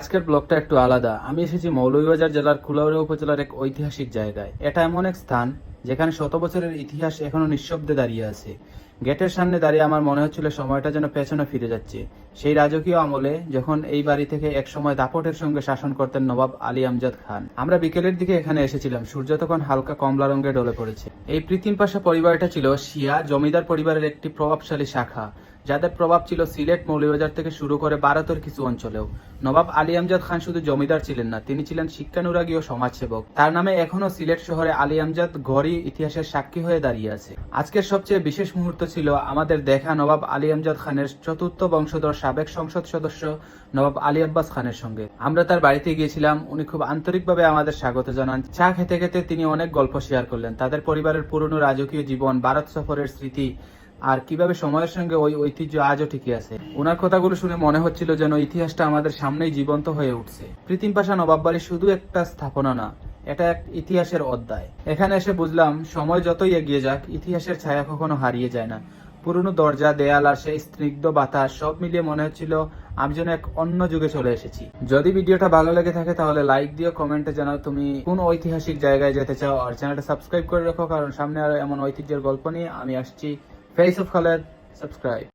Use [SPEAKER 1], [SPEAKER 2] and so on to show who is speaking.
[SPEAKER 1] আজকের ব্লগটা একটু আলাদা। আমি এসেছি মৌলভীবাজার জেলার কুলাউড়া উপজেলার এক ঐতিহাসিক জায়গায়। এটা এমন এক স্থান যেখানে শত বছরের ইতিহাস এখনও নিঃশব্দে দাঁড়িয়ে আছে। গেটের সামনে দাঁড়িয়ে আমার মনে হচ্ছিল সময়টা যেন পেছনে ফিরে যাচ্ছে। সেই রাজকীয় আমলে যখন এই বাড়ি থেকে এক সময় দাপটের সঙ্গে শাসন করতেন নবাব আলী আমজাদ খান। আমরা বিকেলের দিকে এখানে এসেছিলাম। সূর্য তখন হালকা কমলা রঙে ডলে পড়েছে। এই প্রীতিম পাশা পরিবারটা ছিল শিয়া, জমিদার পরিবারের একটি প্রভাবশালী শাখা। যাদের প্রভাব ছিল সিলেট মৌলভীবাজার থেকে শুরু করে ভারতের কিছু অঞ্চলেও। নবাব আলী আমজাদ খান শুধু জমিদার ছিলেন না, তিনি ছিলেন শিক্ষানুরাগী ও সমাজসেবক। তার নামে এখনও সিলেট শহরে আলী আমজাদ গড়ি ইতিহাসের সাক্ষী হয়ে দাঁড়িয়ে আছে। আজকের সবচেয়ে বিশেষ মুহূর্ত ছিল আমাদের দেখা নবাব আলী আমজাদ খানের চতুর্থ বংশধর সাবেক সংসদ সদস্য নবাব আলী আব্বাস খানের সঙ্গে। আমরা তার বাড়িতে গিয়েছিলাম, উনি খুব আন্তরিকভাবে আমাদের স্বাগত জানান। চা খেতে খেতে তিনি অনেক গল্প শেয়ার করলেন। তাদের পরিবারের পুরনো রাজকীয় জীবন ভারত সফরের স্মৃতি আর কীভাবে সময়ের সঙ্গে ওই ঐতিহ্য আজও ঠিকই আছে। ওনার কথাগুলো শুনে মনে হচ্ছিল যেন ইতিহাসটা আমাদের সামনেই জীবন্ত হয়ে উঠছে। প্রীতিম পাশা নবাব বাড়ি শুধু একটা স্থাপনা না, এটা এক ইতিহাসের অধ্যায়। এখানে এসে বুঝলাম, সময় যতই এগিয়ে যাক, ইতিহাসের ছায়া কখনো হারিয়ে যায় না। পুরনো দরজা, দেয়াল আর সেই স্নিগ্ধ বাতাস সব মিলিয়ে মনে হচ্ছিল, আমি যেন এক অন্য যুগে চলে এসেছি। যদি ভিডিওটা ভালো লেগে থাকে তাহলে লাইক দিও, কমেন্টে জানাও তুমি কোন ঐতিহাসিক জায়গায় যেতে চাও। আর চ্যানেলটা সাবস্ক্রাইব করে রাখো, কারণ সামনে আরও এমন ঐতিহ্যের গল্প নিয়ে আমি আসছি। Face of color subscribe.